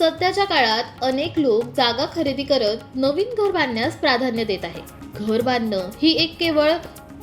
सध्याच्या काळात अनेक लोक जागा खरेदी करत नवीन घर बांधण्यास प्राधान्य देत आहे घर बांधणं ही एक केवळ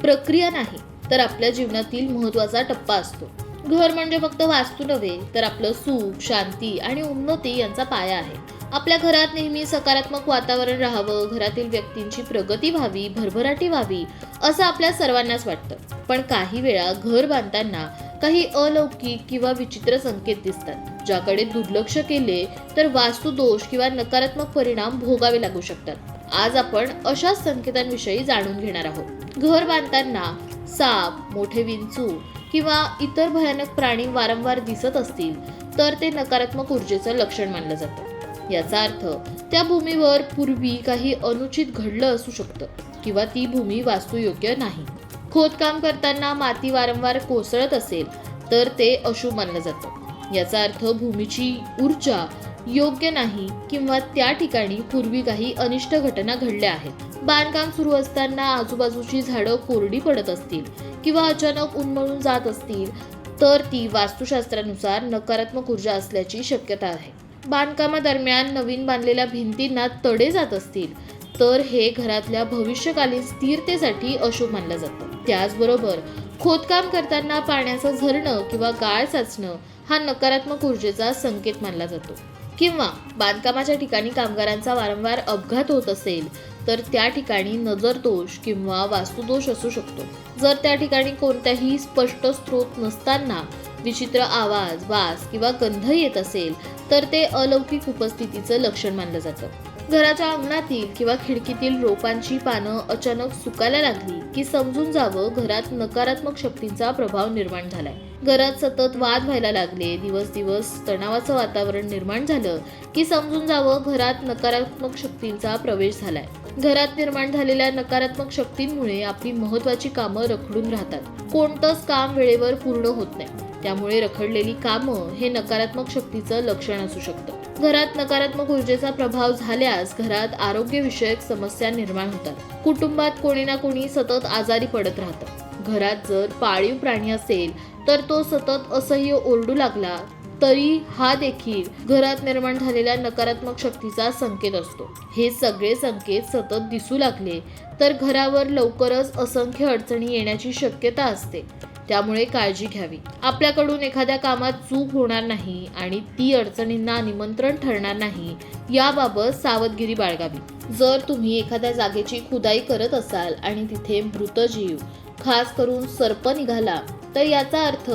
प्रक्रिया नाही तर आपल्या जीवनातील महत्त्वाचा टप्पा असतो. घर म्हणजे फक्त वास्तू नव्हे तर आपलं सुख शांती आणि उन्नती यांचा पाया आहे. आपल्या घरात नेहमी सकारात्मक वातावरण राहावं घरातील व्यक्तींची प्रगती व्हावी भरभराटी व्हावी असं आपल्या सर्वांनाच वाटतं. पण काही वेळा घर बांधताना काही अलौकिक किंवा विचित्र संकेत दिसतात. ज्याकडे दुर्लक्ष केले तर वास्तुदोष किंवा नकारात्मक परिणाम भोगावे लागू शकतात. आज आपण अशाच संकेतांविषयी जाणून घेणार आहोत. घर बांधताना साप मोठे विंचू किंवा इतर भयानक प्राणी वारंवार दिसत असतील तर ते नकारात्मक ऊर्जेचं लक्षण मानलं जातं. याचा अर्थ त्या भूमीवर पूर्वी काही अनुचित घडलं असू शकतं किंवा ती भूमी वास्तुयोग्य नाही. खोदकाम करताना माती वारंवार कोसळत असेल तर ते अशुभ मानलं जातं. याचा अर्थ भूमीची ऊर्जा योग्य नाही किंवा त्या ठिकाणी पूर्वी काही अनिष्ट घटना घडल्या आहेत. बांधकाम सुरू असताना आजूबाजूची झाडं कोरडी पडत असतील किंवा अचानक उन्मळून जात असतील तर ती वास्तुशास्त्रानुसार नकारात्मक ऊर्जा असल्याची शक्यता आहे. बांधकामादरम्यान नवीन बांधलेल्या भिंतींना तडे जात असतील तर हे घरातल्या भविष्यकालीन स्थिरतेसाठी अशुभ मानलं जातं. त्याचबरोबर खोदकाम करताना पाण्याचं झरणं किंवा गाळ साचणं हा नकारात्मक ऊर्जेचा संकेत मानला जातो. किंवा बांधकामाच्या ठिकाणी कामगारांचा वारंवार अपघात होत असेल तर त्या ठिकाणी नजरदोष किंवा वास्तुदोष असू शकतो. जर त्या ठिकाणी कोणत्याही स्पष्ट स्रोत नसताना विचित्र आवाज वास किंवा गंध येत असेल तर ते अलौकिक उपस्थितीचं लक्षण मानलं जातं. घराच्या अंगणातील किंवा खिडकीतील रोपांची पानं अचानक सुकायला लागली की समजून जावं घरात नकारात्मक शक्तींचा प्रभाव निर्माण झालाय. घरात सतत वाद व्हायला लागले. दिवस दिवस तणावाचं वातावरण निर्माण झालं की समजून जावं घरात नकारात्मक शक्तींचा प्रवेश झालाय. घरात निर्माण झालेल्या नकारात्मक शक्तींमुळे आपली महत्वाची कामं रखडून राहतात. कोणतंच काम वेळेवर पूर्ण होत नाही. त्यामुळे रखडलेली कामं हे नकारात्मक शक्तीचं लक्षण असू शकतं. घरात नकारात्मक ऊर्जेचा प्रभाव झाल्यास घरात आरोग्यविषयक समस्या निर्माण होतात. कुटुंबात कोणी ना कोणी सतत आजारी पडत राहतं. घरात जर पाळीव प्राणी असेल तर तो सतत असह्य ओरडू लागला तरी हा देखील घरात निर्माण झालेल्या नकारात्मक शक्तीचा संकेत असतो. हे सगळे संकेत सतत दिसू लागले तर घरावर लवकरच असंख्य अडचणी येण्याची शक्यता असते. त्यामुळे काळजी घ्यावी. आपल्याकडून एखाद्या कामात चूक होणार नाही आणि ती अडचणींना निमंत्रण ठरणार नाही याबाबत सावधगिरी बाळगावी. जर तुम्ही एखाद्या जागेची खुदाई करत असाल आणि तिथे मृत जीव खास करून सर्प निघाला तर याचा अर्थ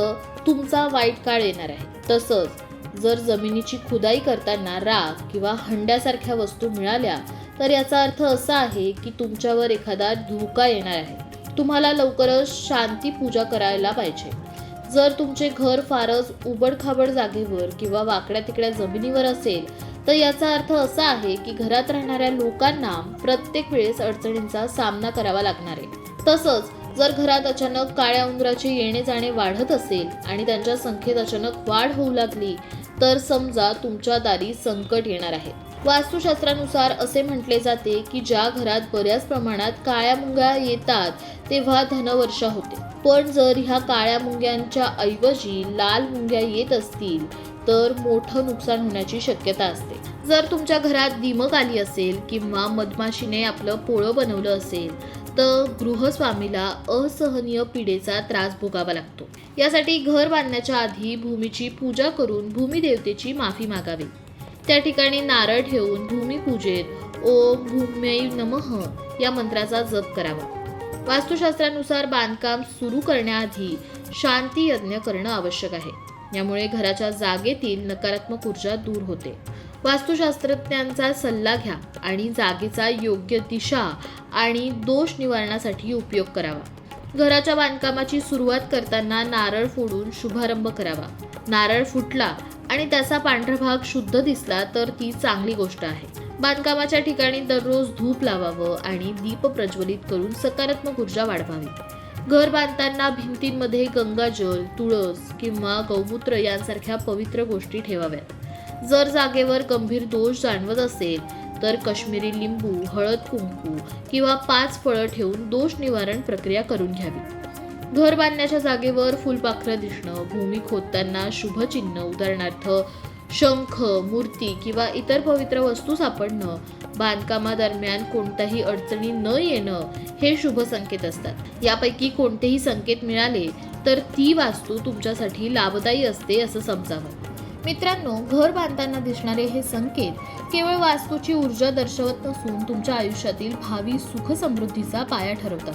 तुमचा वाईट काळ येणार आहे. तसंच जर जमिनीची खुदाई करताना राख किंवा हंड्यासारख्या वस्तू मिळाल्या तर याचा अर्थ असा आहे की तुमच्यावर एखादा धोका येणार आहे. तुम्हाला लवकरच शांती पूजा करायला पाहिजे. जर तुमचे घर फारच उबडखाबड जागेवर किंवा वाकड्या तिकड्या जमिनीवर असेल तर याचा अर्थ असा आहे की घरात राहणाऱ्या लोकांना प्रत्येक वेळेस अडचणींचा सामना करावा लागणार आहे. तसंच जर घरात अचानक काळ्या उंदराचे येणे जाणे वाढत असेल आणि त्यांच्या संख्येत अचानक वाढ होऊ लागली तर समजा तुमच्या दारी संकट येणार आहे. वास्तुशास्त्रानुसार असे म्हटले जाते की ज्या घरात बऱ्याच प्रमाणात काळ्या मुंग्या येतात तेव्हा धनवर्षा होते. पण जर ह्या काळ्या मुंग्यांच्या ऐवजी लाल मुंग्या येत असतील तर मोठं नुकसान होण्याची शक्यता असते. जर तुमच्या घरात दिमक आली असेल किंवा मधमाशीने आपलं पोळं बनवलं असेल तर गृहस्वामीला असहनीय पिढेचा त्रास भोगावा लागतो. यासाठी घर बांधण्याच्या आधी भूमीची पूजा करून भूमिदेवतेची माफी मागावी. त्या ठिकाणी नारळ ठेवून भूमिपूजेत ओम भूम्यै नमः. या मंत्राचा जप करावा. वास्तुशास्त्रानुसार बांधकाम सुरू करण्याआधी शांती यज्ञ करणं आवश्यक आहे. यामुळे घराच्या जागेतील नकारात्मक ऊर्जा दूर होते. वास्तुशास्त्रज्ञांचा सल्ला घ्या आणि जागेचा योग्य दिशा आणि दोष निवारणासाठी उपयोग करावा. घराच्या बांधकामाची सुरुवात करताना नारळ फोडून शुभारंभ करावा. नारळ फुटला आणि त्याचा पांढरा भाग शुद्ध दिसला तर ती चांगली गोष्ट आहे. बांधकामाच्या ठिकाणी दररोज धूप लावावं आणि दीप प्रज्वलित करून सकारात्मक ऊर्जा वाढवावी. घर बांधताना भिंतींमध्ये गंगाजल तुळस किंवा गौमूत्र यांसारख्या पवित्र गोष्टी ठेवाव्यात. जर जागेवर गंभीर दोष जाणवत असेल तर कश्मीरी लिंबू हळद कुंकू किंवा पाच फळं ठेवून दोष निवारण प्रक्रिया करून घ्यावी. घर बांधण्याच्या जागेवर फुलपाखरं दिसणं भूमी खोदताना शुभचिन्ह उदाहरणार्थ शंख मूर्ती किंवा इतर पवित्र वस्तू सापडणं बांधकामादरम्यान कोणत्याही अडचणी न येणं हे शुभ संकेत असतात. यापैकी कोणतेही संकेत मिळाले तर ती वास्तू तुमच्यासाठी लाभदायी असते असं समजावं. मित्रांनो घर बांधताना दिसणारे हे संकेत केवळ वास्तूची ऊर्जा दर्शवत नसून तुमच्या आयुष्यातील भावी सुख समृद्धीचा पाया ठरवतात.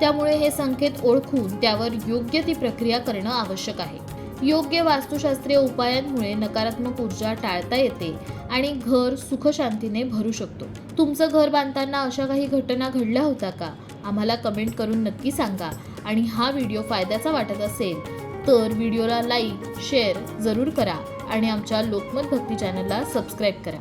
त्यामुळे हे संकेत ओळखून त्यावर योग्य ती प्रक्रिया करणं आवश्यक आहे. योग्य वास्तुशास्त्रीय उपायांमुळे नकारात्मक ऊर्जा टाळता येते आणि घर सुखशांतीने भरू शकतो. तुमचं घर बांधताना अशा काही घटना घडल्या होत्या का? आम्हाला कमेंट करून नक्की सांगा आणि हा व्हिडिओ फायद्याचा वाटत असेल तर व्हिडिओला लाईक शेअर जरूर करा. आणि आमच्या लोकमत भक्ती चॅनलला सबस्क्राईब करा.